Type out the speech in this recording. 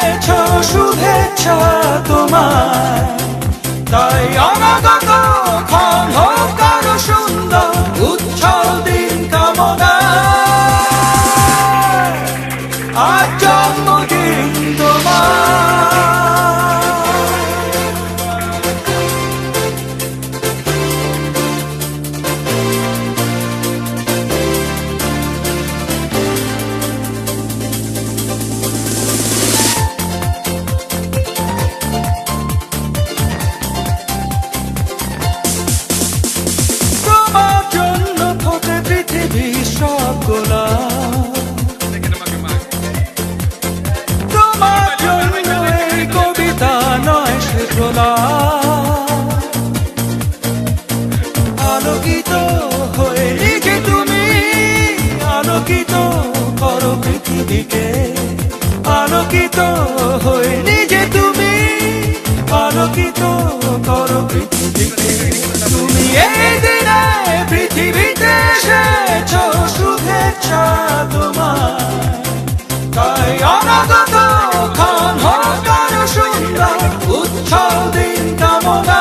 এনেছ শুভেচ্ছা তোমার তাই অনাগত ক্ষণ হোক আরও সুন্দর উচ্ছল দিন কামনা আজ জন্ম আলোকিত হয়ে লিখে তুমি আলোকিত করো পৃথিবীকে। আলোকিত হয়ে নিজে তুমি আলোকিত করো পৃথিবীকে। তুমি এই দিনে পৃথিবীতে এসেছ, শুভেচ্ছা তোমার তাই অনাগত ক্ষণ হোক সুন্দর উচ্ছল দিন কামনা